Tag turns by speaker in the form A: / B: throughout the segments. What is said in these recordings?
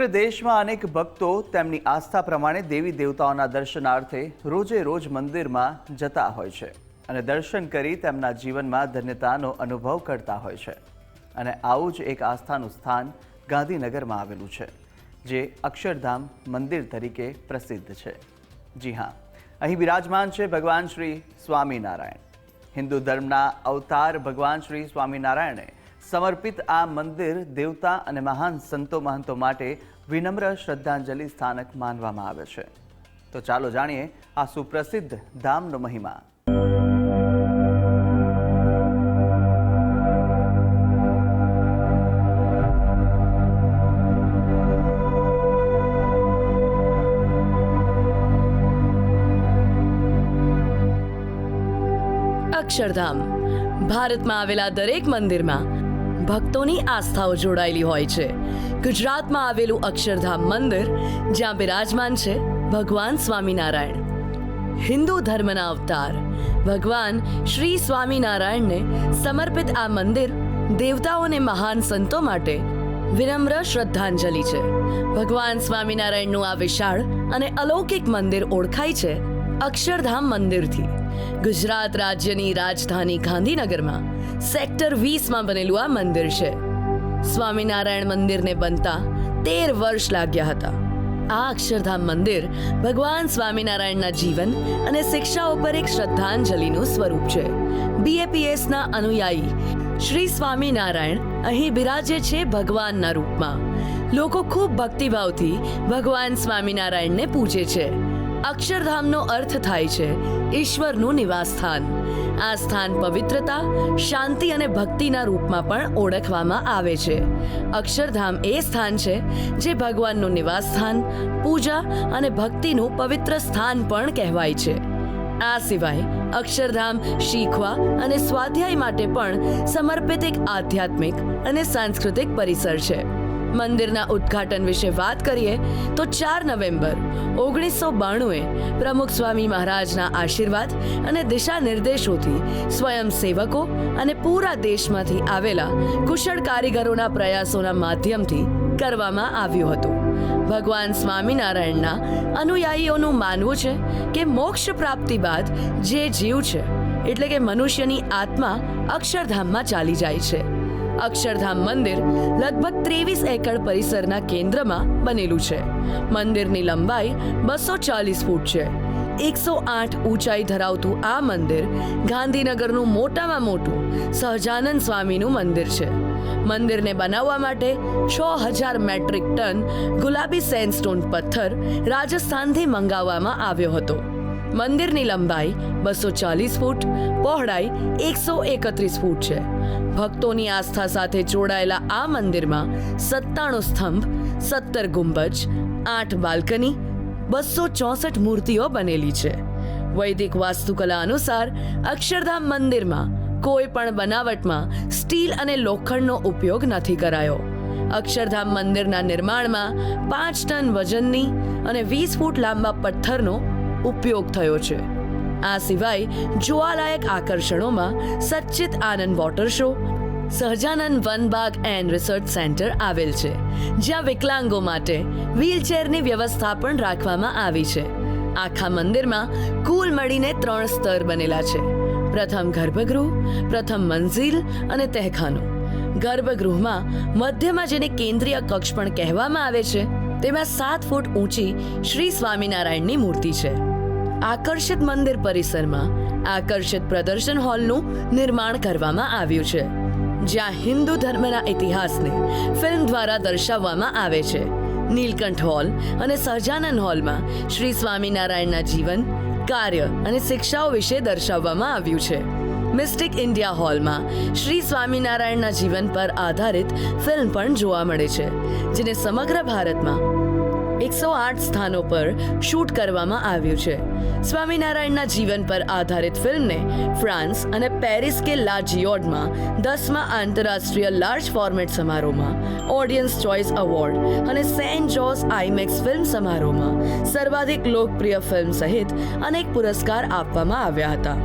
A: દેશમાં અનેક ભક્તો તેમની આસ્થા પ્રમાણે દેવી દેવતાઓના દર્શનાર્થે રોજે રોજ મંદિરમાં જતા હોય છે અને દર્શન કરી તેમના જીવનમાં ધન્યતાનો અનુભવ કરતા હોય છે. અને આવું જ એક આસ્થાનું સ્થાન ગાંધીનગરમાં આવેલું છે, જે અક્ષરધામ મંદિર તરીકે પ્રસિદ્ધ છે. જી હા, અહીં બિરાજમાન છે ભગવાન શ્રી સ્વામિનારાયણ. હિન્દુ ધર્મના અવતાર ભગવાન શ્રી સ્વામિનારાયણે સમર્પિત આ મંદિર દેવતા અને મહાન સંતો મહંતો માટે વિનમ્ર શ્રદ્ધાંજલિ સ્થાનક માનવામાં આવે છે. તો ચાલો જાણીએ આ સુપ્રસિદ્ધ ધામનો મહિમા.
B: અક્ષરધામ. ભારતમાં આવેલા દરેક મંદિરમાં ભક્તોની આસ્થાઓ જોડાયેલી હોય છે. ગુજરાતમાં આવેલું અક્ષરધામ મંદિર, જ્યાં બિરાજમાન છે ભગવાન સ્વામિનારાયણ. હિન્દુ ધર્મના અવતાર, ભગવાન શ્રી સ્વામિનારાયણને સમર્પિત આ મંદિર દેવતાઓને મહાન સંતો માટે વિનમ્ર શ્રદ્ધાંજલિ છે. ભગવાન સ્વામિનારાયણનું આ વિશાળ અને અલૌકિક મંદિર ઓળખાય છે અક્ષરધામ મંદિરથી. ગુજરાત રાજ્યની રાજધાની ગાંધીનગરમાં સેક્ટર વીસમાં બનેલું આ મંદિર છે. સ્વામિનારાયણ મંદિરને બનતા તેર વર્ષ લાગ્યા હતા. આ અક્ષરધામ મંદિર ભગવાન સ્વામિનારાયણના જીવન અને શિક્ષાઓ પર એક શ્રદ્ધાંજલિનું સ્વરૂપ છે. બીએપીએસના અનુયાયી શ્રી સ્વામિનારાયણ અહીં બિરાજે છે ભગવાનના રૂપમાં. લોકો ખૂબ ભક્તિભાવથી ભગવાન સ્વામિનારાયણને પૂજે છે. અક્ષરધામનો અર્થ થાય છે ઈશ્વરનું નિવાસ સ્થાન આ સ્થાન પવિત્રતા, શાંતિ અને ભક્તિના રૂપમાં પણ ઓળખવામાં આવે છે. અક્ષરધામ એ સ્થાન છે જે ભગવાનનું નિવાસ સ્થાન પૂજા અને ભક્તિનું પવિત્ર સ્થાન પણ કહેવાય છે. આ સિવાય અક્ષરધામ શીખવા અને સ્વાધ્યાય માટે પણ સમર્પિત એક આધ્યાત્મિક અને સાંસ્કૃતિક પરિસર છે. મંદિરના ઉદ્ઘાટન વિશે વાત કરીએ તો ચાર નવેમ્બર, ઓગણીસો બાણુંએ પ્રમુખ સ્વામી મહારાજના આશીર્વાદ અને દિશા નિર્દેશોથી સ્વયંસેવકો અને પૂરા દેશમાંથી આવેલા કુશળ કારીગરોના પ્રયાસોના માધ્યમથી કરવામાં આવ્યું હતું. ભગવાન સ્વામિનારાયણના અનુયાયીઓનું માનવું છે કે મોક્ષ પ્રાપ્તિ બાદ જે જીવ છે, એટલે કે મનુષ્યની આત્મા અક્ષરધામમાં ચાલી જાય છે. અક્ષરધામ મંદિર લગભગ ત્રેવીસ એકર પરિસરના કેન્દ્રમાં બનેલું છે. મંદિરની લંબાઈ બસો ચાલીસ ફૂટ છે. એકસો આઠ ઊંચાઈ ધરાવતું આ મંદિર ગાંધીનગરનું મોટામાં મોટું સહજાનંદ સ્વામીનું મંદિર છે. મંદિરને બનાવવા માટે છ હજાર મેટ્રિક ટન ગુલાબી સેન્ડસ્ટોન પથ્થર રાજસ્થાનથી મંગાવવામાં આવ્યો હતો. મંદિરની લંબાઈ બસો ચાલીસ ફૂટ, પહોળાઈ એકસો એકત્રીસ ફૂટ છે. ભક્તોની આસ્થા સાથે જોડાયેલા આ મંદિરમાં સત્તાણું સ્તંભ, સત્તર ગુંબજ, આઠ બાલ્કની, બસો ચોસઠ મૂર્તિઓ બનેલી છે. વૈદિક વાસ્તુકલા અનુસાર અક્ષરધામ મંદિરમાં કોઈ પણ બનાવટમાં સ્ટીલ અને લોખંડનો ઉપયોગ નથી કરાયો. અક્ષરધામ મંદિરના નિર્માણમાં પાંચ ટન વજનની અને વીસ ફૂટ લાંબા પથ્થરનો ઉપયોગ થયો છે. આ સિવાય જોવાલાયક આકર્ષણોમાં Sachchit Anand water show, Sahajanand Vanbaug and research centre આવેલ છે, જ્યાં વિકલાંગો માટે વ્હીલચેરની વ્યવસ્થા પણ રાખવામાં આવી છે. આખા મંદિરમાં કુલ મળીને ત્રણ સ્તર બનેલા છે. પ્રથમ ગર્ભગૃહ, પ્રથમ મંઝિલ અને તહેખાનું. ગર્ભગૃહમાં મધ્યમાં જેને કેન્દ્રીય કક્ષ પણ કહેવામાં આવે છે, તેમાં સાત ફૂટ ઊંચી શ્રી સ્વામિનારાયણની મૂર્તિ છે. આકર્ષિત મંદિર પરિસરમાં આકર્ષિત પ્રદર્શન હોલનું નિર્માણ કરવામાં આવ્યું છે, જ્યાં હિન્દુ ધર્મના ઇતિહાસને ફિલ્મ દ્વારા દર્શાવવામાં આવે છે. નીલકંઠ હોલ અને સહજાનંદ હોલમાં શ્રી સ્વામિનારાયણના જીવન, કાર્ય અને શિક્ષાઓ વિશે દર્શાવવામાં આવ્યું છે. મિસ્ટિક ઇન્ડિયા હોલમાં શ્રી સ્વામિનારાયણના જીવન પર આધારિત ફિલ્મ પણ જોવા મળે છે, જેને સમગ્ર ભારતમાં એકસો આઠ સ્થાનો પર શૂટ કરવામાં આવ્યું છે. સ્વામિનારાયણના જીવન પર આધારિત ફિલ્મને ફ્રાન્સ અને પેરિસ કે લા જિયોડમાં દસમા આંતરરાષ્ટ્રીય લાર્જ ફોર્મેટ સમારોહમાં ઓડિયન્સ ચોઇસ એવોર્ડ અને સેન્ટ જોસ આઈમેક્સ ફિલ્મ સમારોહમાં સર્વાધિક લોકપ્રિય ફિલ્મ સહિત અનેક પુરસ્કાર આપવામાં આવ્યા હતા.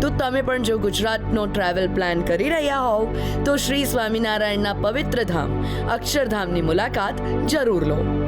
B: તો તમે પણ જો ગુજરાતનો ટ્રાવેલ પ્લાન કરી રહ્યા હોવ, તો શ્રી સ્વામિનારાયણના પવિત્ર ધામ, અક્ષરધામની મુલાકાત જરૂર લો.